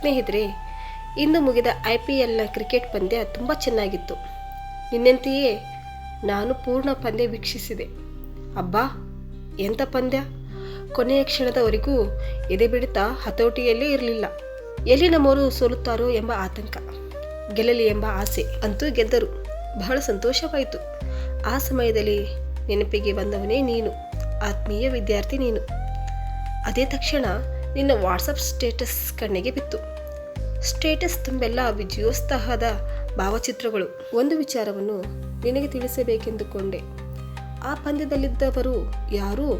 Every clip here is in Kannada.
ಸ್ನೇಹಿತರೆ, ಇಂದು ಮುಗಿದ ಐ ಪಿ ಎಲ್ನ ಕ್ರಿಕೆಟ್ ಪಂದ್ಯ ತುಂಬ ಚೆನ್ನಾಗಿತ್ತು. ನಿನ್ನಂತೆಯೇ ನಾನು ಪೂರ್ಣ ಪಂದ್ಯ ವೀಕ್ಷಿಸಿದೆ. ಅಬ್ಬಾ ಎಂಥ ಪಂದ್ಯ? ಕೊನೆಯ ಕ್ಷಣದವರೆಗೂ ಎದೆ ಬಿಡುತ್ತಾ ಹತೋಟಿಯಲ್ಲೇ ಇರಲಿಲ್ಲ. ಎಲ್ಲಿ ನಮ್ಮವರು ಸೋಲುತ್ತಾರೋ ಎಂಬ ಆತಂಕ, ಗೆಲ್ಲಲಿ ಎಂಬ ಆಸೆ ಅಂತೂ ಗೆದ್ದರು. ಬಹಳ ಸಂತೋಷವಾಯಿತು. ಆ ಸಮಯದಲ್ಲಿ ನೆನಪಿಗೆ ಬಂದವನೇ ನೀನು, ಆತ್ಮೀಯ ವಿದ್ಯಾರ್ಥಿ ನೀನು. ಅದೇ ತಕ್ಷಣ ನಿನ್ನ ವಾಟ್ಸಪ್ ಸ್ಟೇಟಸ್ ಕಣ್ಣಿಗೆ ಬಿತ್ತು. ಸ್ಟೇಟಸ್ ತುಂಬೆಲ್ಲ ವಿಜಯೋತ್ಸಾಹದ ಭಾವಚಿತ್ರಗಳು. ಒಂದು ವಿಚಾರವನ್ನು ನಿನಗೆ ತಿಳಿಸಬೇಕೆಂದುಕೊಂಡೆ. ಆ ಪಂದ್ಯದಲ್ಲಿದ್ದವರು ಯಾರೂ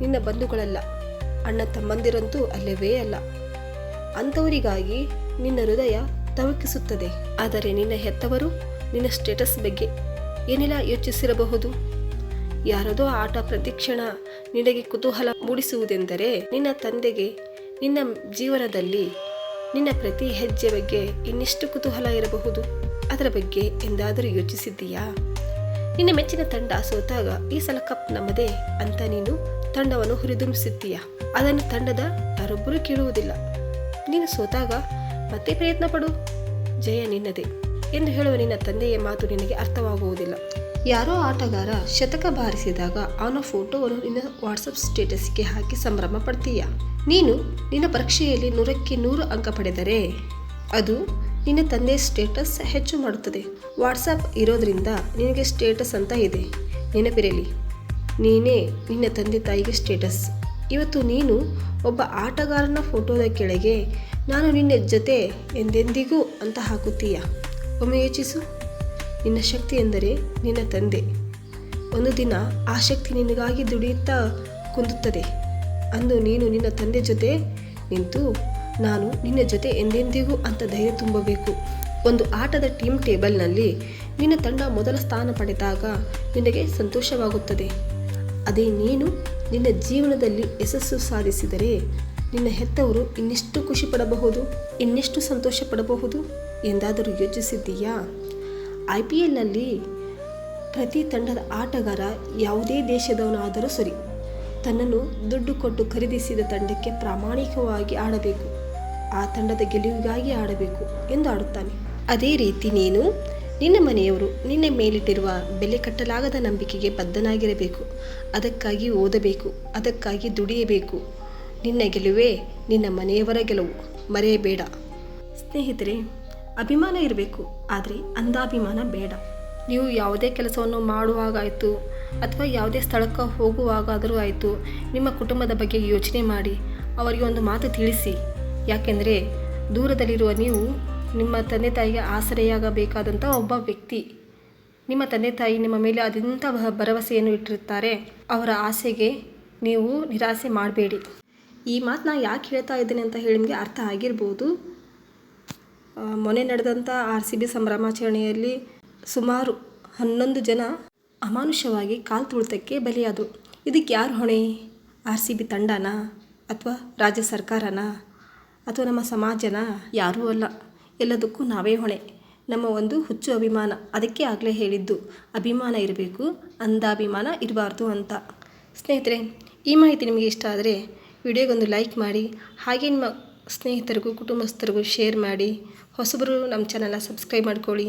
ನಿನ್ನ ಬಂಧುಗಳಲ್ಲ. ಅಣ್ಣ ತಮ್ಮಂದಿರಂತೂ ಅಲ್ಲವೇ ಅಲ್ಲ. ಅಂಥವರಿಗಾಗಿ ನಿನ್ನ ಹೃದಯ ತವಕಿಸುತ್ತದೆ. ಆದರೆ ನಿನ್ನ ಹೆತ್ತವರು ನಿನ್ನ ಸ್ಟೇಟಸ್ ಬಗ್ಗೆ ಏನೆಲ್ಲ ಯೋಚಿಸಿರಬಹುದು? ಯಾರದೋ ಆಟ ಪ್ರತಿಕ್ಷಣ ನಿನಗೆ ಕುತೂಹಲ ಮೂಡಿಸುವುದೆಂದರೆ ನಿನ್ನ ತಂದೆಗೆ ನಿನ್ನ ಜೀವನದಲ್ಲಿ ನಿನ್ನ ಪ್ರತಿ ಹೆಜ್ಜೆ ಬಗ್ಗೆ ಇನ್ನೆಷ್ಟು ಕುತೂಹಲ ಇರಬಹುದು? ಅದರ ಬಗ್ಗೆ ಎಂದಾದರೂ ಯೋಚಿಸಿದ್ದೀಯಾ? ನಿನ್ನ ಮೆಚ್ಚಿನ ತಂಡ ಸೋತಾಗ ಈ ಸಲ ಕಪ್ ನಮ್ಮದೇ ಅಂತ ನೀನು ತಂಡವನ್ನು ಹುರಿದುಂಬಿಸುತ್ತೀಯ ಅದನ್ನು ತಂಡದ ಯಾರೊಬ್ಬರೂ ಕೇಳುವುದಿಲ್ಲ. ನೀನು ಸೋತಾಗ ಮತ್ತೆ ಪ್ರಯತ್ನ ಪಡು. ಜಯ ನಿನ್ನದೇ ಎಂದು ಹೇಳುವ ನಿನ್ನ ತಂದೆಯ ಮಾತು ನಿನಗೆ ಅರ್ಥವಾಗುವುದಿಲ್ಲ. ಯಾರೋ ಆಟಗಾರ ಶತಕ ಬಾರಿಸಿದಾಗ ಅವನ ಫೋಟೋವನ್ನು ನಿನ್ನ ವಾಟ್ಸಪ್ ಸ್ಟೇಟಸ್ಗೆ ಹಾಕಿ ಸಂಭ್ರಮ ಪಡ್ತೀಯ? ನೀನು ನಿನ್ನ ಪರೀಕ್ಷೆಯಲ್ಲಿ ನೂರಕ್ಕೆ ನೂರು ಅಂಕ ಪಡೆದರೆ ಅದು ನಿನ್ನ ತಂದೆ ಸ್ಟೇಟಸ್ ಹೆಚ್ಚು ಮಾಡುತ್ತದೆ. ವಾಟ್ಸಪ್ ಇರೋದರಿಂದ ನಿನಗೆ ಸ್ಟೇಟಸ್ ಅಂತ ಇದೆ. ನೆನಪಿರಲಿ, ನೀನೇ ನಿನ್ನ ತಂದೆ ತಾಯಿಗೆ ಸ್ಟೇಟಸ್ ಇವತ್ತು ನೀನು ಒಬ್ಬ ಆಟಗಾರನ ಫೋಟೋದ ಕೆಳಗೆ ನಾನು ನಿನ್ನ ಜೊತೆ ಎಂದೆಂದಿಗೂ ಅಂತ ಹಾಕುತ್ತೀಯ? ಒಮ್ಮೆ ಯೋಚಿಸು. ನಿನ್ನ ಶಕ್ತಿ ಎಂದರೆ ನಿನ್ನ ತಂದೆ. ಒಂದು ದಿನ ಆ ಶಕ್ತಿ ನಿನಗಾಗಿ ದುಡಿಯುತ್ತಾ ಕುಂದುತ್ತದೆ. ಅಂದು ನೀನು ನಿನ್ನ ತಂದೆ ಜೊತೆ ನಿಂತು ನಾನು ನಿನ್ನ ಜೊತೆ ಎಂದೆಂದಿಗೂ ಅಂತ ಧೈರ್ಯ ತುಂಬಬೇಕು. ಒಂದು ಆಟದ ಟೀಮ್ ಟೇಬಲ್ನಲ್ಲಿ ನಿನ್ನ ತಂಡ ಮೊದಲ ಸ್ಥಾನ ಪಡೆದಾಗ ನಿನಗೆ ಸಂತೋಷವಾಗುತ್ತದೆ. ಅದೇ ನೀನು ನಿನ್ನ ಜೀವನದಲ್ಲಿ ಯಶಸ್ಸು ಸಾಧಿಸಿದರೆ ನಿನ್ನ ಹೆತ್ತವರು ಇನ್ನೆಷ್ಟು ಖುಷಿ ಪಡಬಹುದು, ಇನ್ನೆಷ್ಟು ಸಂತೋಷ ಪಡಬಹುದು ಎಂದಾದರೂ ಯೋಚಿಸಿದ್ದೀಯಾ? ಐ ಪಿ ಎಲ್ನಲ್ಲಿ ಪ್ರತಿ ತಂಡದ ಆಟಗಾರ ಯಾವುದೇ ದೇಶದವನಾದರೂ ಸರಿ ತನ್ನನ್ನು ದುಡ್ಡು ಕೊಟ್ಟು ಖರೀದಿಸಿದ ತಂಡಕ್ಕೆ ಪ್ರಾಮಾಣಿಕವಾಗಿ ಆಡಬೇಕು. ಆ ತಂಡದ ಗೆಲುವಿಗಾಗಿ ಆಡಬೇಕು ಎಂದು ಆಡುತ್ತಾನೆ. ಅದೇ ರೀತಿ ನೀನು, ನಿನ್ನ ಮನೆಯವರು ನಿನ್ನ ಮೇಲಿಟ್ಟಿರುವ ಬೆಲೆ ಕಟ್ಟಲಾಗದ ನಂಬಿಕೆಗೆ ಬದ್ಧನಾಗಿರಬೇಕು. ಅದಕ್ಕಾಗಿ ಓದಬೇಕು, ಅದಕ್ಕಾಗಿ ದುಡಿಯಬೇಕು. ನಿನ್ನ ಗೆಲುವೇ ನಿನ್ನ ಮನೆಯವರ ಗೆಲುವು. ಮರೆಯಬೇಡ. ಸ್ನೇಹಿತರೆ, ಅಭಿಮಾನ ಇರಬೇಕು, ಆದರೆ ಅಂಧಾಭಿಮಾನ ಬೇಡ. ನೀವು ಯಾವುದೇ ಕೆಲಸವನ್ನು ಮಾಡುವಾಗಾಯಿತು ಅಥವಾ ಯಾವುದೇ ಸ್ಥಳಕ್ಕೆ ಹೋಗುವಾಗಾದರೂ ಆಯಿತು, ನಿಮ್ಮ ಕುಟುಂಬದ ಬಗ್ಗೆ ಯೋಚನೆ ಮಾಡಿ, ಅವರಿಗೆ ಒಂದು ಮಾತು ತಿಳಿಸಿ. ಯಾಕೆಂದರೆ, ದೂರದಲ್ಲಿರುವ ನೀವು ನಿಮ್ಮ ತಂದೆ ತಾಯಿಗೆ ಆಸರೆಯಾಗಬೇಕಾದಂಥ ಒಬ್ಬ ವ್ಯಕ್ತಿ, ನಿಮ್ಮ ತಂದೆ ತಾಯಿ ನಿಮ್ಮ ಮೇಲೆ ಅದೆಂಥ ಭರವಸೆಯನ್ನು ಇಟ್ಟಿರುತ್ತಾರೆ. ಅವರ ಆಸೆಗೆ ನೀವು ನಿರಾಸೆ ಮಾಡಬೇಡಿ. ಈ ಮಾತು ನಾನು ಯಾಕೆ ಹೇಳ್ತಾ ಇದ್ದೇನೆ ಅಂತ ಹೇಳಿ ನಿಮಗೆ ಅರ್ಥ ಆಗಿರ್ಬೋದು. ಮೊನ್ನೆ ನಡೆದಂಥ ಆರ್ ಸಿ ಬಿ ಸಂಭ್ರಮಾಚರಣೆಯಲ್ಲಿ ಸುಮಾರು ಹನ್ನೊಂದು ಜನ ಅಮಾನುಷವಾಗಿ ಕಾಲು ತುಳಿತಕ್ಕೆ ಬಲಿಯಾದರು ಇದಕ್ಕೆ ಯಾರು ಹೊಣೆ? ಆರ್ ಸಿ ಬಿ ತಂಡನಾ? ಅಥವಾ ರಾಜ್ಯ ಸರ್ಕಾರನಾ? ಅಥವಾ ನಮ್ಮ ಸಮಾಜನ? ಯಾರೂ ಅಲ್ಲ. ಎಲ್ಲದಕ್ಕೂ ನಾವೇ ಹೊಣೆ. ನಮ್ಮ ಒಂದು ಹುಚ್ಚು ಅಭಿಮಾನ. ಅದಕ್ಕೆ ಆಗಲೇ ಹೇಳಿದ್ದು, ಅಭಿಮಾನ ಇರಬೇಕು, ಅಂಧಾಭಿಮಾನ ಇರಬಾರ್ದು ಅಂತ. ಸ್ನೇಹಿತರೆ, ಈ ಮಾಹಿತಿ ನಿಮಗೆ ಇಷ್ಟ ಆದರೆ ವಿಡಿಯೋಗೊಂದು ಲೈಕ್ ಮಾಡಿ, ಹಾಗೆ ನಿಮ್ಮ ಸ್ನೇಹಿತರಿಗೂ ಕುಟುಂಬಸ್ಥರಿಗೂ ಶೇರ್ ಮಾಡಿ, ಹೊಸಬರು ನಮ್ಮ ಚಾನಲ್ನ ಸಬ್ಸ್ಕ್ರೈಬ್ ಮಾಡ್ಕೊಳ್ಳಿ.